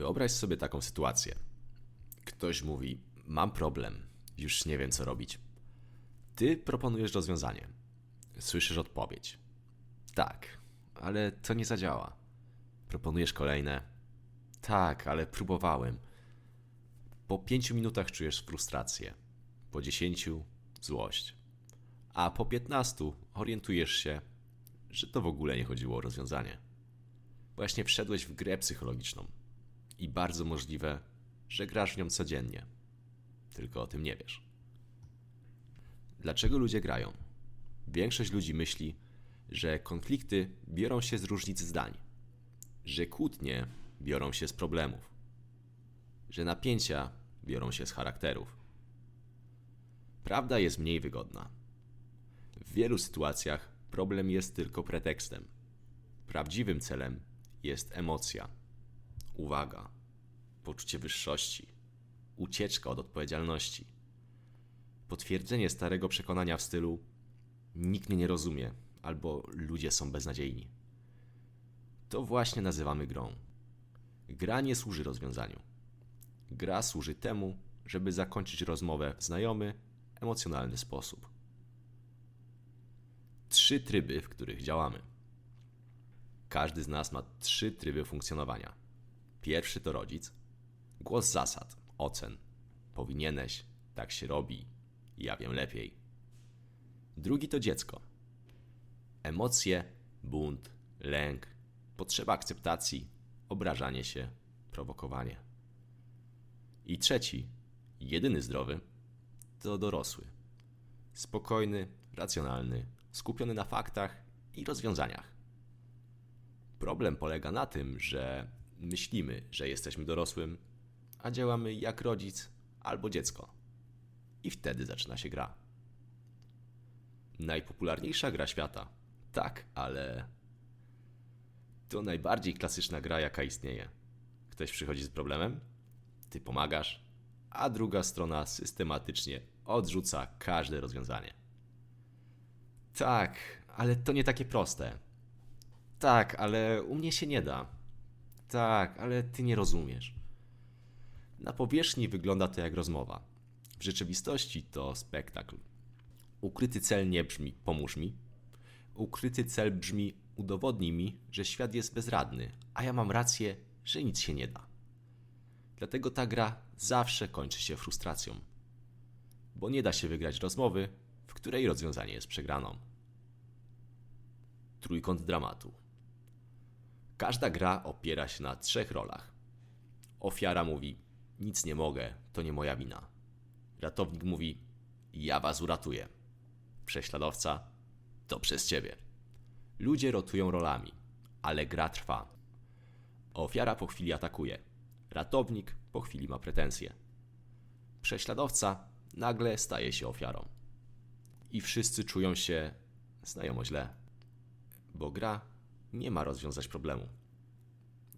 Wyobraź sobie taką sytuację. Ktoś mówi: Mam problem, już nie wiem co robić. Ty proponujesz rozwiązanie. Słyszysz odpowiedź. Tak, ale to nie zadziała. Proponujesz kolejne. Tak, ale próbowałem. Po pięciu minutach czujesz frustrację. Po dziesięciu złość. A po piętnastu orientujesz się, że to w ogóle nie chodziło o rozwiązanie. Właśnie wszedłeś w grę psychologiczną. I bardzo możliwe, że grasz w nią codziennie. Tylko o tym nie wiesz. Dlaczego ludzie grają? Większość ludzi myśli, że konflikty biorą się z różnic zdań, że kłótnie biorą się z problemów, że napięcia biorą się z charakterów. Prawda jest mniej wygodna. W wielu sytuacjach problem jest tylko pretekstem. Prawdziwym celem jest emocja, uwaga, poczucie wyższości, ucieczka od odpowiedzialności. Potwierdzenie starego przekonania w stylu nikt mnie nie rozumie albo ludzie są beznadziejni. To właśnie nazywamy grą. Gra nie służy rozwiązaniu. Gra służy temu, żeby zakończyć rozmowę w znajomy, emocjonalny sposób. Trzy tryby, w których działamy. Każdy z nas ma trzy tryby funkcjonowania. Pierwszy to rodzic, głos zasad, ocen. Powinieneś, tak się robi, ja wiem lepiej. Drugi to dziecko. Emocje, bunt, lęk, potrzeba akceptacji, obrażanie się, prowokowanie. I trzeci, jedyny zdrowy, to dorosły. Spokojny, racjonalny, skupiony na faktach i rozwiązaniach. Problem polega na tym, że myślimy, że jesteśmy dorosłym, a działamy jak rodzic albo dziecko. I wtedy zaczyna się gra. Najpopularniejsza gra świata. Tak, ale. To najbardziej klasyczna gra, jaka istnieje. Ktoś przychodzi z problemem, ty pomagasz, a druga strona systematycznie odrzuca każde rozwiązanie. Tak, ale to nie takie proste. Tak, ale u mnie się nie da. Tak, ale ty nie rozumiesz. Na powierzchni wygląda to jak rozmowa. W rzeczywistości to spektakl. Ukryty cel nie brzmi pomóż mi. Ukryty cel brzmi udowodnij mi, że świat jest bezradny, a ja mam rację, że nic się nie da. Dlatego ta gra zawsze kończy się frustracją. Bo nie da się wygrać rozmowy, w której rozwiązanie jest przegraną. Trójkąt dramatu. Każda gra opiera się na trzech rolach. Ofiara mówi: Nic nie mogę, to nie moja wina. Ratownik mówi: Ja was uratuję. Prześladowca: To przez ciebie. Ludzie rotują rolami, ale gra trwa. Ofiara po chwili atakuje. Ratownik po chwili ma pretensje. Prześladowca nagle staje się ofiarą. I wszyscy czują się znajomo źle, bo gra nie ma rozwiązać problemu.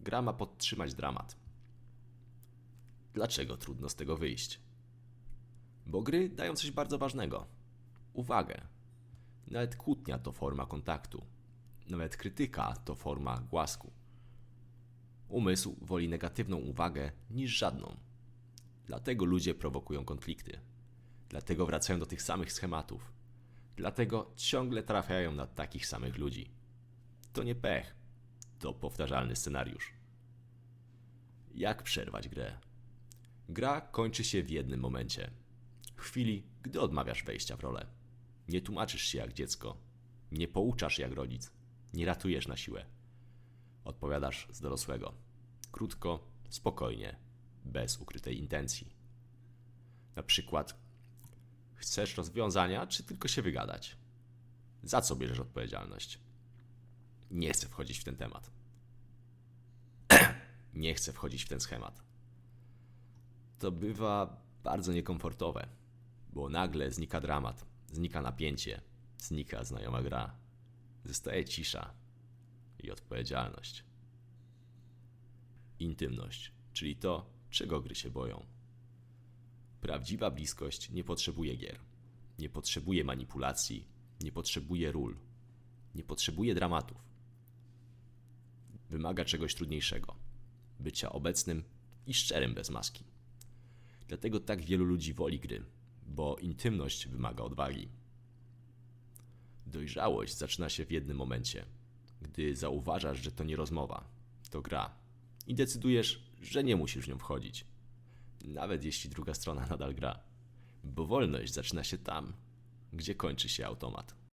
Gra ma podtrzymać dramat. Dlaczego trudno z tego wyjść? Bo gry dają coś bardzo ważnego uwagę. Nawet kłótnia to forma kontaktu. Nawet krytyka to forma głasku. Umysł woli negatywną uwagę niż żadną. Dlatego ludzie prowokują konflikty. Dlatego wracają do tych samych schematów. Dlatego ciągle trafiają na takich samych ludzi. To nie pech, to powtarzalny scenariusz. Jak przerwać grę? Gra kończy się w jednym momencie. W chwili, gdy odmawiasz wejścia w rolę. Nie tłumaczysz się jak dziecko. Nie pouczasz jak rodzic. Nie ratujesz na siłę. Odpowiadasz z dorosłego. Krótko, spokojnie, bez ukrytej intencji. Na przykład, chcesz rozwiązania, czy tylko się wygadać? Za co bierzesz odpowiedzialność? Nie chcę wchodzić w ten temat. Nie chcę wchodzić w ten schemat. To bywa bardzo niekomfortowe, bo nagle znika dramat, znika napięcie, znika znajoma gra, zostaje cisza i odpowiedzialność. Intymność, czyli to, czego gry się boją. Prawdziwa bliskość nie potrzebuje gier, nie potrzebuje manipulacji, nie potrzebuje ról, nie potrzebuje dramatów. Wymaga czegoś trudniejszego bycia obecnym i szczerym bez maski. Dlatego tak wielu ludzi woli gry, bo intymność wymaga odwagi. Dojrzałość zaczyna się w jednym momencie, gdy zauważasz, że to nie rozmowa, to gra i decydujesz, że nie musisz w nią wchodzić, nawet jeśli druga strona nadal gra, bo wolność zaczyna się tam, gdzie kończy się automat.